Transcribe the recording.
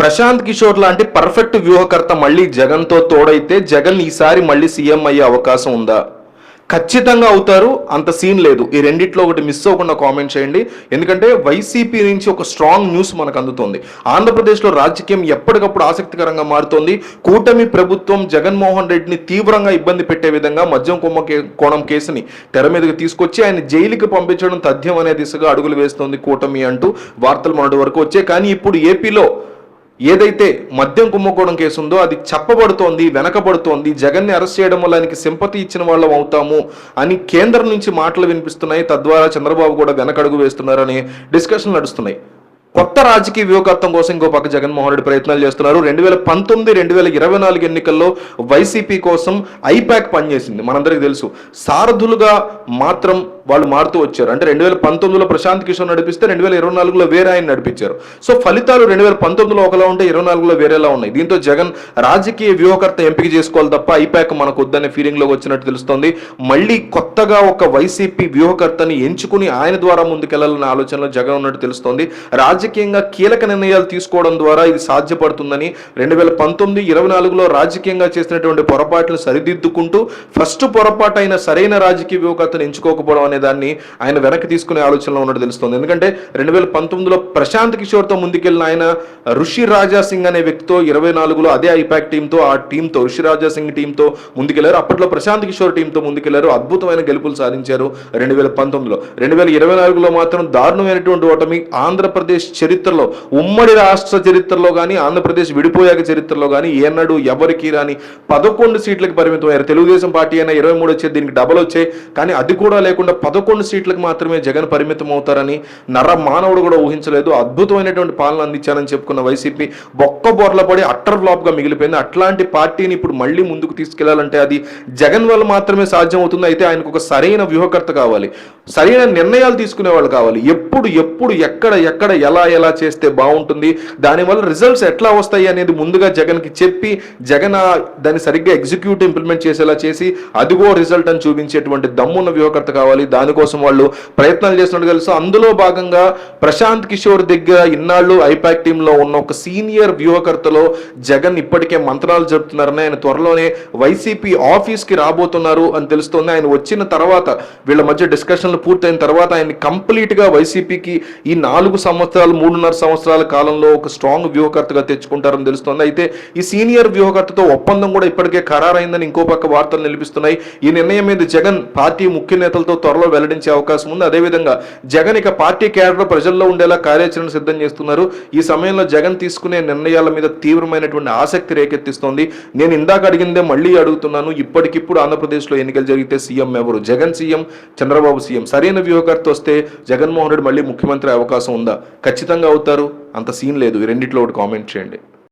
ప్రశాంత్ కిషోర్ లాంటి పర్ఫెక్ట్ వ్యూహకర్త మళ్ళీ జగన్తో తోడైతే జగన్ ఈసారి మళ్ళీ సీఎం అయ్యే అవకాశం ఉందా? ఖచ్చితంగా అవుతారు అంత సీన్ లేదు. ఈ రెండిట్లో ఒకటి మిస్ అవ్వకుండా కామెంట్ చేయండి. ఎందుకంటే వైసీపీ నుంచి ఒక స్ట్రాంగ్ న్యూస్ మనకు అందుతుంది. ఆంధ్రప్రదేశ్లో రాజకీయం ఎప్పటికప్పుడు ఆసక్తికరంగా మారుతోంది. కూటమి ప్రభుత్వం జగన్మోహన్ రెడ్డిని తీవ్రంగా ఇబ్బంది పెట్టే విధంగా మద్యం కుమ్మ కే- కోణం కేసుని తెర మీదకి తీసుకొచ్చి ఆయన జైలుకి పంపించడం తథ్యం అనే దిశగా అడుగులు వేస్తోంది కూటమి అంటూ వార్తలు మొన్నటి వరకు వచ్చాయి. కానీ ఇప్పుడు ఏపీలో ఏదైతే మద్యం కుమ్ముకోవడం కేసు ఉందో అది చెప్పబడుతోంది వెనకబడుతోంది జగన్ని అరెస్ట్ చేయడం వల్ల ఆయనకి సింపతి ఇచ్చిన వాళ్ళం అవుతాము అని కేంద్రం నుంచి మాటలు వినిపిస్తున్నాయి. తద్వారా చంద్రబాబు కూడా వెనకడుగు వేస్తున్నారని డిస్కషన్ నడుస్తున్నాయి. కొత్త రాజకీయ వ్యూహకర్తం కోసం ఇంకో పక్క జగన్మోహన్ రెడ్డి ప్రయత్నాలు చేస్తున్నారు. రెండు వేల పంతొమ్మిది రెండు వేల ఇరవై నాలుగు ఎన్నికల్లో వైసీపీ కోసం ఐపాక్ పనిచేసింది. మనందరికీ తెలుసు సారథులుగా మాత్రం వాళ్ళు మారుతూ వచ్చారు. అంటే రెండు వేల పంతొమ్మిదిలో ప్రశాంత్ కిషోర్ నడిపిస్తే రెండు వేల ఇరవై నాలుగులో వేరే ఆయన నడిపించారు. సో ఫలితాలు రెండు వేల పంతొమ్మిదిలో ఒకలా ఉంటే ఇరవై నాలుగులో వేరేలా ఉన్నాయి. దీంతో జగన్ రాజకీయ వ్యూహకర్త ఎంపిక చేసుకోవాలి తప్ప ఐపాక్ మనకు వద్దనే ఫీలింగ్లో వచ్చినట్టు తెలుస్తోంది. మళ్ళీ కొత్తగా ఒక వైసీపీ వ్యూహకర్తని ఎంచుకుని ఆయన ద్వారా ముందుకెళ్ళాలనే ఆలోచనలో జగన్ ఉన్నట్టు తెలుస్తోంది. రాజకీయంగా కీలక నిర్ణయాలు తీసుకోవడం ద్వారా ఇది సాధ్యపడుతుందని రెండు వేల పంతొమ్మిది ఇరవై నాలుగులో రాజకీయంగా చేసినటువంటి పొరపాట్లు సరిదిద్దుకుంటూ ఫస్ట్ పొరపాటు అయిన సరైన రాజకీయ వ్యూహకర్తను ఎంచుకోకపోవడం అనేది దాన్ని ఆయన వెనక్కి తీసుకునే ఆలోచనలో ఉన్నట్టు తెలుస్తుంది. ఎందుకంటే రెండు వేల పంతొమ్మిదిలో ప్రశాంత్ కిషోర్తో ముందుకెళ్ళిన ఆయన ఋషి రాజా సింగ్ అనే వ్యక్తితో ఇరవై నాలుగులో అదే ఐపాక్ టీంతో ఆ టీంతో ఋషి రాజా సింగ్ టీంతో ముందుకెళ్ళారు. అప్పట్లో ప్రశాంత్ కిషోర్ టీంతో ముందుకెళ్ళారు. అద్భుతమైన గెలుపులు సాధించారు రెండు వేల పంతొమ్మిదిలో. రెండు వేల ఇరవై నాలుగులో మాత్రం దారుణమైనటువంటి ఓటమి ఆంధ్రప్రదేశ్ చరిత్రలో ఉమ్మడి రాష్ట్ర చరిత్రలో కానీ ఆంధ్రప్రదేశ్ విడిపోయాక చరిత్రలో కానీ ఏనాడు ఎవరికి రాని పదకొండు సీట్లకు పరిమితమయ్యారు. తెలుగుదేశం పార్టీ అయినా ఇరవై మూడు వచ్చే దీనికి డబల్ వచ్చాయి కానీ అది కూడా లేకుండా పదకొండు సీట్లకు మాత్రమే జగన్ పరిమితం అవుతారని నర మానవుడు కూడా ఊహించలేదు. అద్భుతమైనటువంటి పాలన అందించారని చెప్పుకున్న వైసీపీ బొక్క బోర్ల పడి అట్టర్ ఫ్లాప్గా మిగిలిపోయింది. అట్లాంటి పార్టీని ఇప్పుడు మళ్ళీ ముందుకు తీసుకెళ్ళాలంటే అది జగన్ వల్ల మాత్రమే సాధ్యం అవుతుంది అయితే ఆయనకు ఒక సరైన వ్యూహకర్త కావాలి. సరైన నిర్ణయాలు తీసుకునే వాళ్ళు కావాలి. ఎప్పుడు ఎప్పుడు ఎక్కడ ఎక్కడ ఎలా ఎలా చేస్తే బాగుంటుంది? దానివల్ల రిజల్ట్స్ ఎట్లా వస్తాయి అనేది ముందుగా జగన్కి చెప్పి జగన్ దాన్ని సరిగ్గా ఎగ్జిక్యూట్ ఇంప్లిమెంట్ చేసేలా చేసి అదిగో రిజల్ట్ అని చూపించేటువంటి దమ్మున్న వ్యూహకర్త కావాలి. దానికోసం వాళ్ళు ప్రయత్నాలు చేస్తున్నట్టు తెలుసు. అందులో భాగంగా ప్రశాంత్ కిషోర్ దగ్గర ఇన్నాళ్ళు ఐపాక్ టీంలో ఉన్న ఒక సీనియర్ వ్యూహకర్తలో జగన్ ఇప్పటికే మంత్రాలు జరుపుతున్నారని ఆయన త్వరలోనే వైసీపీ ఆఫీస్కి రాబోతున్నారు అని తెలుస్తోంది. ఆయన వచ్చిన తర్వాత వీళ్ళ మధ్య డిస్కషన్లు పూర్తయిన తర్వాత ఆయన కంప్లీట్గా వైసీపీకి ఈ నాలుగు సంవత్సరాలు మూడున్నర సంవత్సరాల కాలంలో ఒక స్ట్రాంగ్ వ్యూహకర్తగా తెచ్చుకుంటారని తెలుస్తోంది. అయితే ఈ సీనియర్ వ్యూహకర్తతో ఒప్పందం కూడా ఇప్పటికే ఖరారైందని ఇంకో పక్క వార్తలు నిలిపిస్తున్నాయి. ఈ నిర్ణయం మీద జగన్ పార్టీ ముఖ్య నేతలతో త్వరలో వెల్లడించే అవకాశం ఉంది. అదేవిధంగా జగన్ ఇక పార్టీ క్యాడర్ ప్రజల్లో ఉండేలా కార్యాచరణ సిద్ధం చేస్తున్నారు. ఈ సమయంలో జగన్ తీసుకునే నిర్ణయాల మీద తీవ్రమైనటువంటి ఆసక్తి రేకెత్తిస్తోంది. నేను ఇందాక అడిగిందే మళ్ళీ అడుగుతున్నాను. ఇప్పటికిప్పుడు ఆంధ్రప్రదేశ్లో ఎన్నికలు జరిగితే సీఎం ఎవరు? Jagan CM Chandrababu CM. సరైన వ్యూహకర్త వస్తే జగన్మోహన్ రెడ్డి మళ్ళీ ముఖ్యమంత్రి అవకాశం ఉందా? ఖచ్చితంగా అవుతారు. అంత సీన్ లేదు. రెండిట్లో ఒకటి కామెంట్ చేయండి.